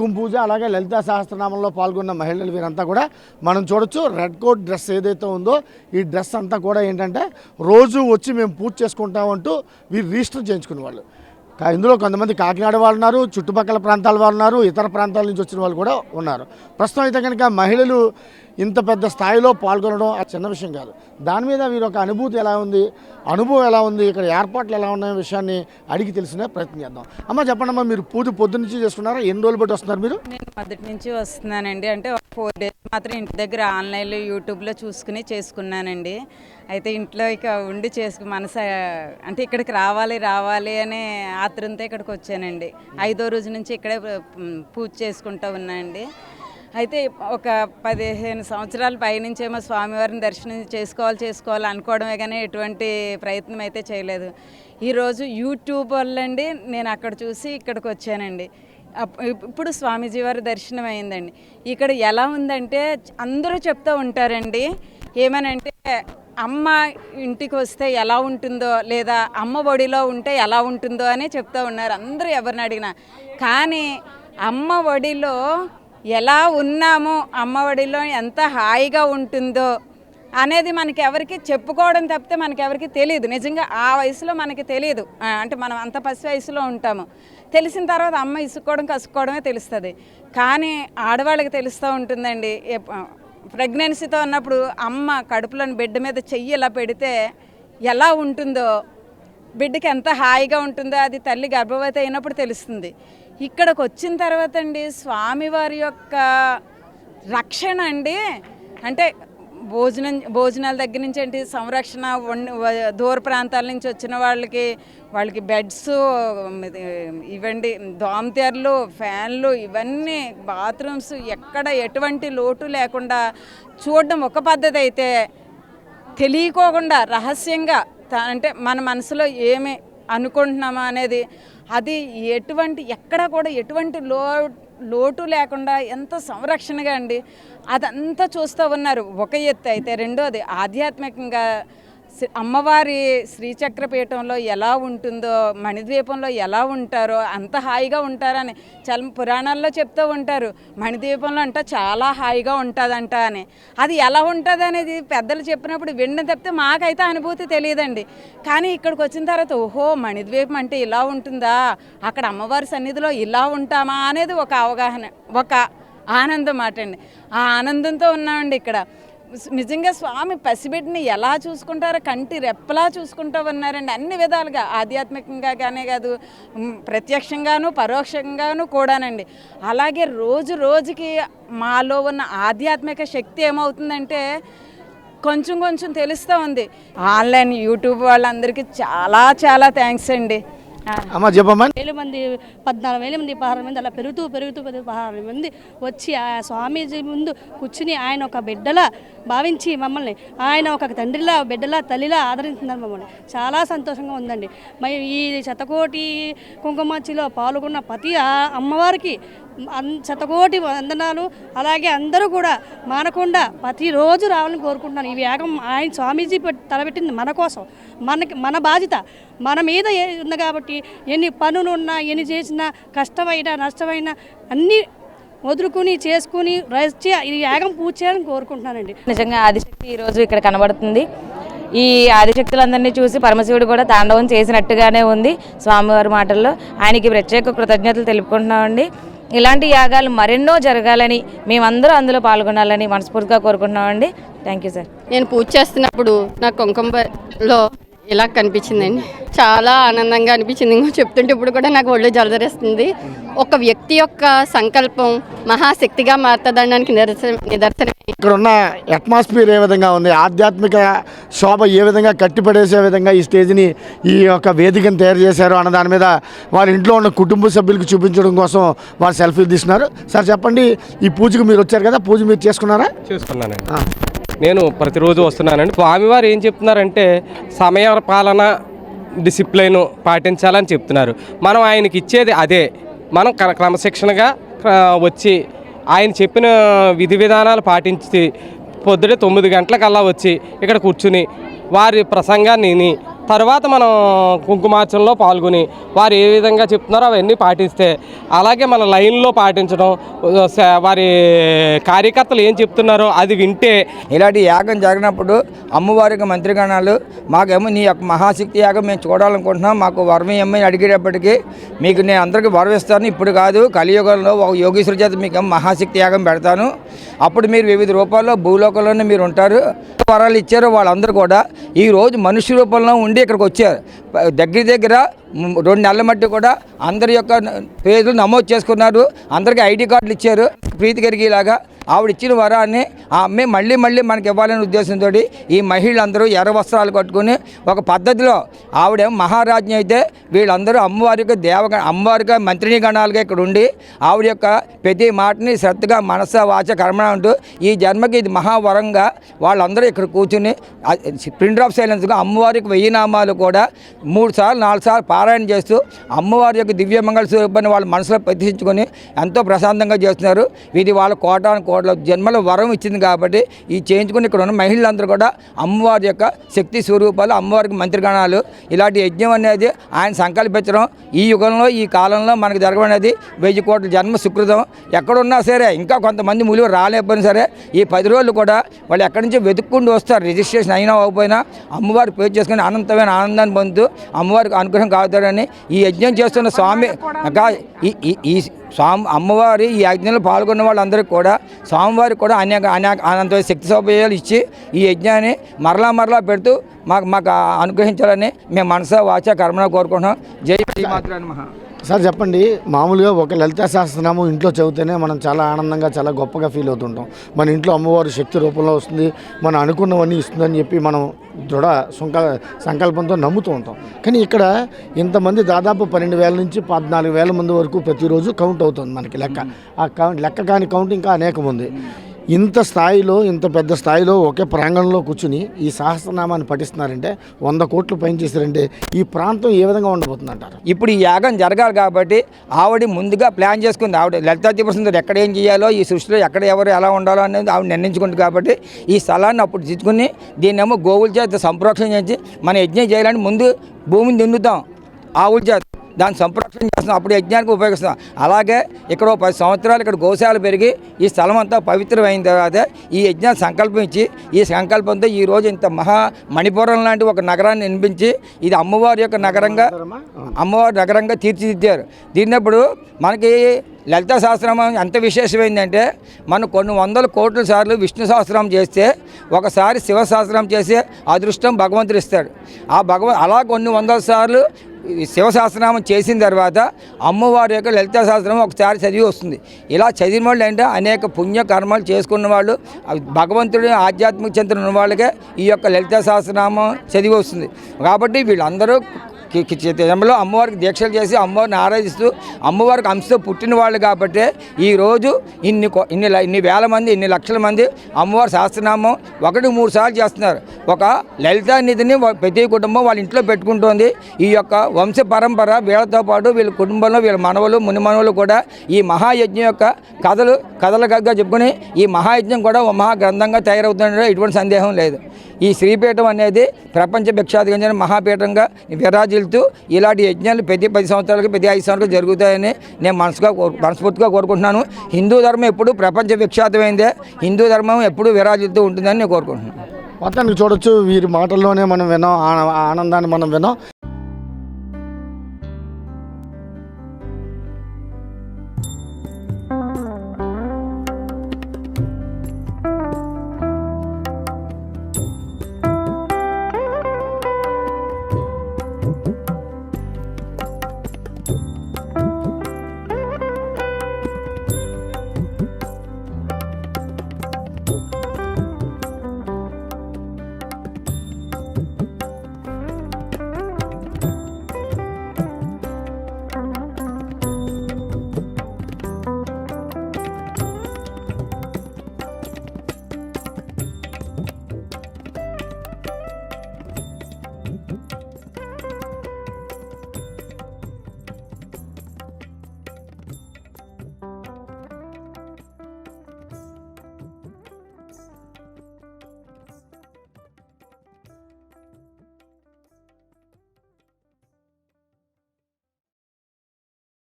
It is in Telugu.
కుంకుమ పూజ అలాగే లలితా సహస్రనామంలో పాల్గొన్న మహిళలు వీరంతా కూడా మనం చూడొచ్చు. రెడ్ కోట్ డ్రెస్ ఏదైతే ఉందో ఈ డ్రెస్ అంతా కూడా ఏంటంటే రోజు వచ్చి మేము పూజ చేసుకుంటామంటూ వీరు రిజిస్టర్ చేయించుకునే వాళ్ళు. ఇందులో కొంతమంది కాకినాడ వాళ్ళు ఉన్నారు చుట్టుపక్కల ప్రాంతాల వాళ్ళు ఉన్నారు ఇతర ప్రాంతాల నుంచి వచ్చిన వాళ్ళు కూడా ఉన్నారు. ప్రస్తుతం అయితే కనుక మహిళలు ఇంత పెద్ద స్థాయిలో పాల్గొనడం చిన్న విషయం కాదు. దాని మీద వీరు ఒక అనుభూతి ఎలా ఉంది? అనుభవం ఎలా ఉంది? ఇక్కడ ఏర్పాట్లు ఎలా ఉన్నాయో విషయాన్ని అడిగి తెలిసిన ప్రయత్నం చేద్దాం. అమ్మ చెప్పండి అమ్మా మీరు పూజ పొద్దు నుంచి చేసుకున్నారా ఎన్ని రోజులు బట్టి వస్తున్నారు మీరు? నేను మొదటి నుంచి వస్తున్నానండి. అంటే ఫోర్ డేస్ మాత్రం ఇంటి దగ్గర ఆన్లైన్లో యూట్యూబ్లో చూసుకుని చేసుకున్నానండి. అయితే ఇంట్లో ఇక ఉండి చేసుకు మనసు అంటే ఇక్కడికి రావాలి రావాలి అనే ఆత్రంతో ఇక్కడికి వచ్చానండి. ఐదో రోజు నుంచి ఇక్కడే పూజ చేసుకుంటూ ఉన్నానండి. అయితే ఒక పదిహేను సంవత్సరాల పైనుంచేమో స్వామివారిని దర్శనం చేసుకోవాలి చేసుకోవాలి అనుకోవడమే కానీ ఎటువంటి ప్రయత్నం అయితే చేయలేదు. ఈరోజు యూట్యూబ్ వల్లండి నేను అక్కడ చూసి ఇక్కడికి వచ్చానండి. అప్- ఇప్పుడు స్వామీజీ వారి దర్శనం అయిందండి. ఇక్కడ ఎలా ఉందంటే అందరూ చెప్తూ ఉంటారండి ఏమనంటే అమ్మ ఇంటికి వస్తే ఎలా ఉంటుందో లేదా అమ్మ ఒడిలో ఉంటే ఎలా ఉంటుందో అని చెప్తూ ఉన్నారు. అందరూ ఎవరిని అడిగినా. కానీ అమ్మ ఒడిలో ఎలా ఉన్నామో అమ్మ ఒడిలో ఎంత హాయిగా ఉంటుందో అనేది మనకి ఎవరికి చెప్పుకోవడం తప్పితే మనకి ఎవరికి తెలియదు నిజంగా ఆ వయసులో మనకి తెలియదు అంటే మనం అంత పసి వయసులో ఉంటాము. తెలిసిన తర్వాత అమ్మ ఇసుకోవడం కసుకోవడమే తెలుస్తుంది. కానీ ఆడవాళ్ళకి తెలుస్తూ ఉంటుందండి. ప్రెగ్నెన్సీతో ఉన్నప్పుడు అమ్మ కడుపులోని బిడ్డ మీద చెయ్యి ఇలా పెడితే ఎలా ఉంటుందో బిడ్డకి ఎంత హాయిగా ఉంటుందో అది తల్లి గర్భవతి అయినప్పుడు తెలుస్తుంది. ఇక్కడికి వచ్చిన తర్వాత అండి స్వామివారి యొక్క రక్షణ అండి. అంటే భోజనం భోజనాల దగ్గర నుంచి ఏంటి సంరక్షణ వండి దూర ప్రాంతాల నుంచి వచ్చిన వాళ్ళకి వాళ్ళకి బెడ్స్ ఇవ్వండి దోమతెరలు ఫ్యాన్లు ఇవన్నీ బాత్రూమ్స్ ఎక్కడ ఎటువంటి లోటు లేకుండా చూడడం ఒక పద్ధతి అయితే తెలియకోకుండా రహస్యంగా అంటే మన మనసులో ఏమి అనుకుంటున్నామా అనేది అది ఎటువంటి ఎక్కడ కూడా ఎటువంటి లో లోటు లేకుండా ఎంత సంరక్షణగా అండి అదంతా చూస్తూ ఉన్నారు. ఒక ఎత్తు అయితే రెండోది ఆధ్యాత్మికంగా అమ్మవారి శ్రీచక్రపీఠంలో ఎలా ఉంటుందో మణిద్వీపంలో ఎలా ఉంటారో అంత హాయిగా ఉంటారని చాలా పురాణాల్లో చెప్తూ ఉంటారు. మణిద్వీపంలో అంట చాలా హాయిగా ఉంటుందంట అని. అది ఎలా ఉంటుంది అనేది పెద్దలు చెప్పినప్పుడు విన్న తప్పితే మాకైతే అనుభూతి తెలియదండి. కానీ ఇక్కడికి వచ్చిన తర్వాత ఓహో మణిద్వీపం అంటే ఇలా ఉంటుందా? అక్కడ అమ్మవారి సన్నిధిలో ఇలా ఉంటామా? అనేది ఒక అవగాహన ఒక ఆనందం మాట అండి ఆ ఆనందంతో ఉన్నామండి ఇక్కడ. నిజంగా స్వామి పసిబిడ్డని ఎలా చూసుకుంటారో కంటి రెప్పలా చూసుకుంటూ ఉన్నారండి అన్ని విధాలుగా. ఆధ్యాత్మికంగా గానే కాదు ప్రత్యక్షంగాను పరోక్షంగాను కూడానండి. అలాగే రోజు రోజుకి మాలో ఉన్న ఆధ్యాత్మిక శక్తి ఏమవుతుందంటే కొంచెం కొంచెం తెలుస్తూ ఉంది. ఆన్లైన్ యూట్యూబ్ వాళ్ళందరికీ చాలా చాలా థ్యాంక్స్ అండి. అమ్మ చెప్పమ్మా. వేల మంది పద్నాలుగు వేల మంది పదహారు మంది అలా పెరుగుతూ పెరుగుతూ పెరుగుతూ పదహారు మంది వచ్చి ఆ స్వామీజీ ముందు కూర్చుని ఆయన ఒక బిడ్డలా భావించి మమ్మల్ని ఆయన ఒక తండ్రిలా బిడ్డలా తల్లిలా ఆదరిస్తున్నారు మమ్మల్ని. చాలా సంతోషంగా ఉందండి. మరి ఈ శతకోటి కుంకుమార్చిలో పాల్గొన్న ప్రతి అమ్మవారికి శతకోటి వందనాలు. అలాగే అందరూ కూడా మానకుండా ప్రతిరోజు రావాలని కోరుకుంటున్నాను. ఈ యాగం ఆయన స్వామీజీ తలబెట్టింది తలపెట్టింది మన కోసం. మనకి మన బాధ్యత. మన మీద ఉంది కాబట్టి ఎన్ని పనులు ఉన్నా ఎన్ని చేసినా కష్టమైనా నష్టమైనా అన్నీ వదులుకుని చేసుకుని రచి ఈ యాగం పూజ చేయాలని కోరుకుంటున్నానండి. నిజంగా ఆదిశక్తి ఈరోజు ఇక్కడ కనబడుతుంది. ఈ ఆదిశక్తులందరినీ చూసి పరమశివుడు కూడా తాండవం చేసినట్టుగానే ఉంది స్వామివారి మాటల్లో. ఆయనకి ప్రత్యేక కృతజ్ఞతలు తెలుపుకుంటున్నామండి. ఇలాంటి యాగాలు మరెన్నో జరగాలని మేమందరూ అందులో పాల్గొనాలని మనస్ఫూర్తిగా కోరుకుంటున్నామండి. థ్యాంక్ యూ సార్ నేను పూజ చేస్తున్నప్పుడు నా కుంకుమలో ఇలా కనిపించిందండి? చాలా ఆనందంగా అనిపించింది. ఇంకో చెప్తుంటే ఇప్పుడు కూడా నాకు ఒళ్ళు జలదరిస్తుంది ఒక వ్యక్తి యొక్క సంకల్పం మహాశక్తిగా మారుతుందనడానికి నిదర్శనం నిదర్శనం. ఇక్కడ ఉన్న అట్మాస్ఫియర్ ఏ విధంగా ఉంది? ఆధ్యాత్మిక శోభ ఏ విధంగా కట్టిపడేసే విధంగా ఈ స్టేజ్ని ఈ యొక్క వేదికను తయారు చేశారు అన్న దాని మీద వారి ఇంట్లో ఉన్న కుటుంబ సభ్యులకు చూపించడం కోసం వారు సెల్ఫీలు తీస్తున్నారు. సార్ చెప్పండి. ఈ పూజకు మీరు వచ్చారు కదా? పూజ మీరు చేసుకున్నారా? చేసుకున్నానండి. నేను ప్రతిరోజు వస్తున్నానండి. స్వామివారు ఏం చెప్తున్నారంటే సమయ పాలన డిసిప్లైన్ పాటించాలని చెప్తున్నారు. మనం ఆయనకి ఇచ్చేది అదే. మనం క్రమశిక్షణగా వచ్చి ఆయన చెప్పిన విధి విధానాలు పాటించి పొద్దుటే తొమ్మిది గంటలకల్లా వచ్చి ఇక్కడ కూర్చుని వారి ప్రసంగాన్ని తర్వాత మనం కుంకుమార్చనలో పాల్గొని వారు ఏ విధంగా చెప్తున్నారో అవన్నీ పాటిస్తే అలాగే మన లైన్లో పాటించడం వారి కార్యకర్తలు ఏం చెప్తున్నారో అది వింటే ఇలాంటి యాగం జరిగినప్పుడు అమ్మవారికి మంత్రిగణాలు మాకేమో నీ యొక్క మహాశక్తి యాగం మేము చూడాలనుకుంటున్నాం మాకు వరం ఏమని అడిగేటప్పటికీ మీకు నేను అందరికీ వరవిస్తాను ఇప్పుడు కాదు కలియుగంలో ఒక యోగేశ్వర చేత మీకు మహాశక్తి యాగం పెడతాను. అప్పుడు మీరు వివిధ రూపాల్లో భూలోకంలోనే మీరు ఉంటారు. వరాలు ఇచ్చారు వాళ్ళందరూ కూడా. ఈ రోజు మనుష్య రూపంలో ఉండి ఇక్కడికి వచ్చారు. దగ్గర దగ్గర రెండు నెలల మట్టి కూడా అందరి యొక్క పేర్లు నమోదు చేసుకున్నారు. అందరికీ ఐడి కార్డులు ఇచ్చారు. ప్రీతి కలిగేలాగా ఆవిడ ఇచ్చిన వరాన్ని ఆ అమ్మాయి మళ్ళీ మళ్ళీ మనకి ఇవ్వాలనే ఉద్దేశంతో ఈ మహిళలందరూ ఎర్ర వస్త్రాలు కట్టుకుని ఒక పద్ధతిలో ఆవిడ మహారాజ్ఞి అయితే వీళ్ళందరూ అమ్మవారికి దేవగ అమ్మవారిగా మంత్రిని గణాలుగా ఇక్కడ ఉండి ఆవిడ యొక్క ప్రతి మాటని శ్రద్ధగా మనస వాచ కర్మణ అంటూ ఈ జన్మకి ఇది మహావరంగా వాళ్ళందరూ ఇక్కడ కూర్చుని ప్రింట్ ఆఫ్ సైలెన్స్గా అమ్మవారికి వెయ్యి నామాలు కూడా మూడు సార్లు నాలుగు సార్లు పారాయణ చేస్తూ అమ్మవారి యొక్క దివ్యమంగళ స్వరూపాన్ని వాళ్ళ మనసులో ప్రతిష్ఠించుకొని ఎంతో ప్రశాంతంగా చేస్తున్నారు. ఇది వాళ్ళ కోటాను కోట్ల జన్మల వరం ఇచ్చింది కాబట్టి ఈ చేయించుకుని ఇక్కడ ఉన్న మహిళలందరూ కూడా అమ్మవారి యొక్క శక్తి స్వరూపాలు అమ్మవారికి మంత్రిగణాలు ఇలాంటి యజ్ఞం అనేది ఆయన సంకల్పించడం. ఈ యుగంలో ఈ కాలంలో మనకు జరగనేది వెయ్యి కోట్ల జన్మ సుకృతం. ఎక్కడున్నా సరే ఇంకా కొంతమంది ములువ రాలేకపోయినా సరే ఈ పది రోజులు కూడా వాళ్ళు ఎక్కడి నుంచి వెతుక్కుంటూ వస్తారు. రిజిస్ట్రేషన్ అయినా అవ్వకపోయినా అమ్మవారి పేరు చేసుకుని అనంతమైన ఆనందాన్ని పొందుతూ అమ్మవారికి అనుగ్రహం కావుతాడని ఈ యజ్ఞం చేస్తున్న స్వామి ఈ స్వామి అమ్మవారి ఈ యజ్ఞంలో పాల్గొన్న వాళ్ళందరికీ కూడా స్వామివారికి కూడా అనేక అనేక అనంత శక్తి సౌకర్యాలు ఇచ్చి ఈ యజ్ఞాన్ని మరలా మరలా పెడుతూ మాకు మాకు అనుగ్రహించాలని మేము మనసా వాచ కర్మన కోరుకుంటున్నాం. జై శ్రీమాత్ర నమః. సార్ చెప్పండి. మామూలుగా ఒక లలిత సహస్రనామం ఇంట్లో చదివితేనే మనం చాలా ఆనందంగా చాలా గొప్పగా ఫీల్ అవుతుంటాం. మన ఇంట్లో అమ్మవారు శక్తి రూపంలో వస్తుంది మనం అనుకున్నవన్నీ ఇస్తుందని చెప్పి మనం దృఢ సుంక సంకల్పంతో నమ్ముతూ ఉంటాం. కానీ ఇక్కడ ఇంతమంది దాదాపు పన్నెండు వేల నుంచి పద్నాలుగు వేల మంది వరకు ప్రతిరోజు కౌంట్ అవుతుంది మనకి లెక్క. ఆ కౌంట్ లెక్క కాని కౌంట్ ఇంకా అనేకం ఉంది ఇంత స్థాయిలో ఇంత పెద్ద స్థాయిలో ఒకే ప్రాంగణంలో కూర్చుని ఈ సహస్రనామాన్ని పఠిస్తున్నారంటే వంద కోట్లు పైన చేశారంటే ఈ ప్రాంతం ఏ విధంగా ఉండబోతుంది అంటారు ఇప్పుడు ఈ యాగం జరగాలి కాబట్టి ఆవిడ ముందుగా ప్లాన్ చేసుకుంది. ఆవిడ లలితా సుందరి ఎక్కడ ఏం చేయాలో ఈ సృష్టిలో ఎక్కడ ఎవరు ఎలా ఉండాలో అనేది ఆవిడ నిర్ణయించుకుంది కాబట్టి ఈ స్థలాన్ని అప్పుడు తీసుకుని దీన్నేమో గోవుల చేత సంప్రోక్షణ చేసి మన యజ్ఞం చేయాలని ముందు భూమిని దున్నుతాం. ఆవుల చేత దాన్ని సంరక్షణ చేస్తున్నాం అప్పుడు యజ్ఞానికి ఉపయోగిస్తాం అలాగే ఇక్కడ పది సంవత్సరాలు ఇక్కడ గోశాల పెరిగి ఈ స్థలం అంతా పవిత్రమైన తర్వాత ఈ యజ్ఞాన్ని సంకల్పం ఇచ్చి ఈ సంకల్పంతో ఈ రోజు ఇంత మహా మణిపురం లాంటి ఒక నగరాన్ని నిర్మించి ఇది అమ్మవారి యొక్క నగరంగా అమ్మవారి నగరంగా తీర్చిదిద్దారు. దీన్నప్పుడు మనకి లలిత సహస్రనామం ఎంత విశేషమైందంటే మనం కొన్ని వందల కోట్ల సార్లు విష్ణు సహస్రం చేస్తే ఒకసారి శివ సహస్రం చేసే అదృష్టం భగవంతుడు ఇస్తాడు ఆ భగవ అలా కొన్ని వందల సార్లు శివశాస్త్రనామం శివ చేసిన తర్వాత అమ్మవారి యొక్క లలిత శాస్త్రం ఒకసారి చదివి వస్తుంది. ఇలా చదివిన వాళ్ళు అంటే అనేక పుణ్య కర్మలు చేసుకున్న వాళ్ళు భగవంతుడి ఆధ్యాత్మిక చింతన ఉన్న వాళ్ళకే ఈ యొక్క లలిత సహస్రనామం చదివి వస్తుంది. కాబట్టి వీళ్ళందరూ కి- అమ్మవారికి దీక్షలు చేసి అమ్మవారిని ఆరాధిస్తూ అమ్మవారికి అంశతో పుట్టిన వాళ్ళు కాబట్టి ఈరోజు ఇన్ని ఇన్ని ల- ఇన్ని వేల మంది ఇన్ని లక్షల మంది అమ్మవారి శాస్త్రనామం ఒకటి మూడు సార్లు చేస్తున్నారు. ఒక లలితా నిధిని ప్రతి కుటుంబం వాళ్ళ ఇంట్లో పెట్టుకుంటోంది. ఈ యొక్క వంశ పరంపర వీళ్ళతో పాటు వీళ్ళ కుటుంబంలో వీళ్ళ మనవలు ముని మనవలు కూడా ఈ మహాయజ్ఞం యొక్క కథలు కథలుగా చెప్పుకొని ఈ మహాయజ్ఞం కూడా ఒక మహా గ్రంథంగా తయారవుతుండడం ఎటువంటి సందేహం లేదు. ఈ శ్రీపీఠం అనేది ప్రపంచ భిక్షాధిగంజన మహాపీఠంగా విరాజిల్తూ ఇలాంటి యజ్ఞాలు ప్రతి పది సంవత్సరాలకి ప్రతి ఐదు సంవత్సరాలకు జరుగుతాయని నేను మనసుగా కోరు- మనస్ఫూర్తిగా కోరుకుంటున్నాను. హిందూ ధర్మం ఎప్పుడు ప్రపంచ విఖ్యాతమైందే హిందూ ధర్మం ఎప్పుడు విరాజిల్తూ ఉంటుందని నేను కోరుకుంటున్నాను. మొత్తానికి చూడొచ్చు వీరి మాటల్లోనే మనం విన్నాం ఆనందాన్ని మనం విన్నాం.